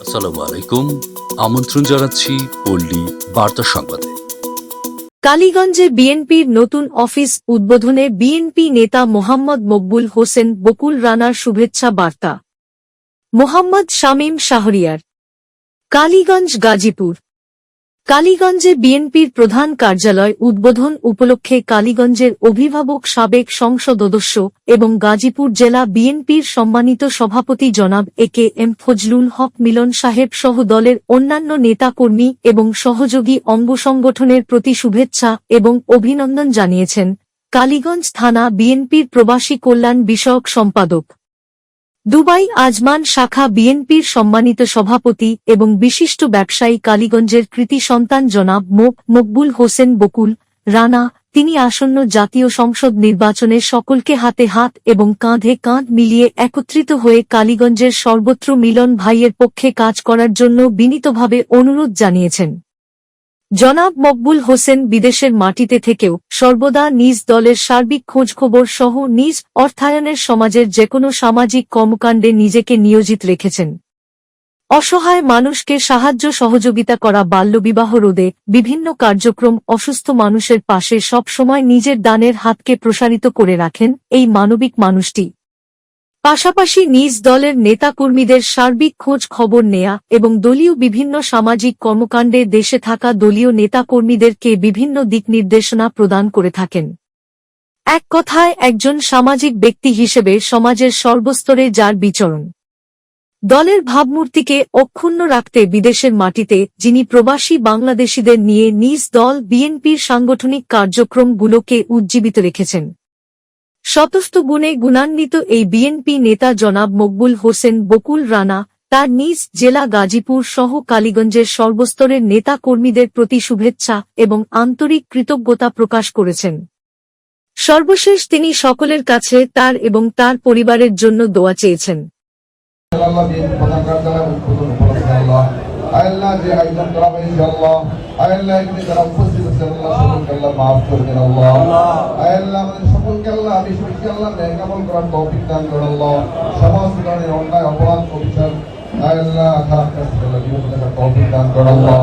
আসসালামু আলাইকুম। আমন্ত্রণ জানাচ্ছি পল্লী বার্তা সংবাদে। কালীগঞ্জে বিএনপির নতুন অফিস উদ্বোধনে বিএনপি নেতা মোহাম্মদ মকবুল হোসেন বকুল রানার শুভেচ্ছা বার্তা। মোহাম্মদ শামীম শাহরিয়ার। কালীগঞ্জ গাজীপুর। কালীগঞ্জে বিএনপির প্রধান কার্যালয় উদ্বোধন উপলক্ষে কালীগঞ্জের অভিভাবক সাবেক সংসদ সদস্য এবং গাজীপুর জেলা বিএনপির সম্মানিত সভাপতি জনাব এ কে এম ফজলুল হক মিলন সাহেব সহ দলের অন্যান্য নেতাকর্মী এবং সহযোগী অঙ্গ সংগঠনের প্রতি শুভেচ্ছা এবং অভিনন্দন জানিয়েছেন। কালীগঞ্জ থানা বিএনপির প্রবাসী কল্যাণ বিষয়ক সম্পাদক দুবাই আজমান শাখা বিএনপির সম্মানিত সভাপতি এবং বিশিষ্ট ব্যবসায়ী কালীগঞ্জের কৃতি সন্তান জনাব মোক মকবুল হোসেন বকুল, রানা, তিনি আসন্ন জাতীয় সংসদ নির্বাচনে সকলকে হাতে হাত এবং কাঁধে কাঁধ মিলিয়ে একত্রিত হয়ে কালীগঞ্জের সর্বত্র মিলন ভাইয়ের পক্ষে কাজ করার জন্য বিনীতভাবে অনুরোধ জানিয়েছেন। জনাব মকবুল হোসেন বিদেশের মাটিতে থেকেও সর্বদা নিজ দলের সার্বিক খোঁজখবর সহ নিজ অর্থায়নের সমাজের যেকোনো সামাজিক কর্মকাণ্ডে নিজেকে নিয়োজিত রেখেছেন। অসহায় মানুষকে সাহায্য সহযোগিতা করা বাল্যবিবাহ রোধে বিভিন্ন কার্যক্রম অসুস্থ মানুষের পাশে সবসময় নিজের দানের হাতকে প্রসারিত করে রাখেন এই মানবিক মানুষটি। পাশাপাশি নিজ দলের নেতাকর্মীদের সার্বিক খোঁজ খবর নেয়া এবং দলীয় বিভিন্ন সামাজিক কর্মকাণ্ডে দেশে থাকা দলীয় নেতাকর্মীদেরকে বিভিন্ন দিক নির্দেশনা প্রদান করে থাকেন। এক কথায়, একজন সামাজিক ব্যক্তি হিসেবে সমাজের সর্বস্তরে যার বিচরণ দলের ভাবমূর্তিকে অক্ষুণ্ণ রাখতে বিদেশের মাটিতে, যিনি প্রবাসী বাংলাদেশিদের নিয়ে নিজ দল বিএনপির সাংগঠনিক কার্যক্রমগুলোকে উজ্জীবিত রেখেছেন। শতস্থ গুণে গুণান্বিত এই বিএনপি নেতা জনাব মকবুল হোসেন বকুল রানা, তার নিজ জেলা গাজীপুর সহ কালীগঞ্জের সর্বস্তরের নেতা কর্মীদের প্রতি শুভেচ্ছা এবং আন্তরিক কৃতজ্ঞতা প্রকাশ করেছেন। সর্বশেষ তিনি সকলের কাছে তার এবং তার পরিবারের জন্য দোয়া চেয়েছেন। আল্লাহ বেশি আল্লাহ ন্যায় কামল করার তৌফিক দান করে আল্লাহ। সমাজ ধরনের অন্যায়, অপরাধ অভিযান আল্লাহ আল্লাহ তৌফিক দান করে আল্লাহ।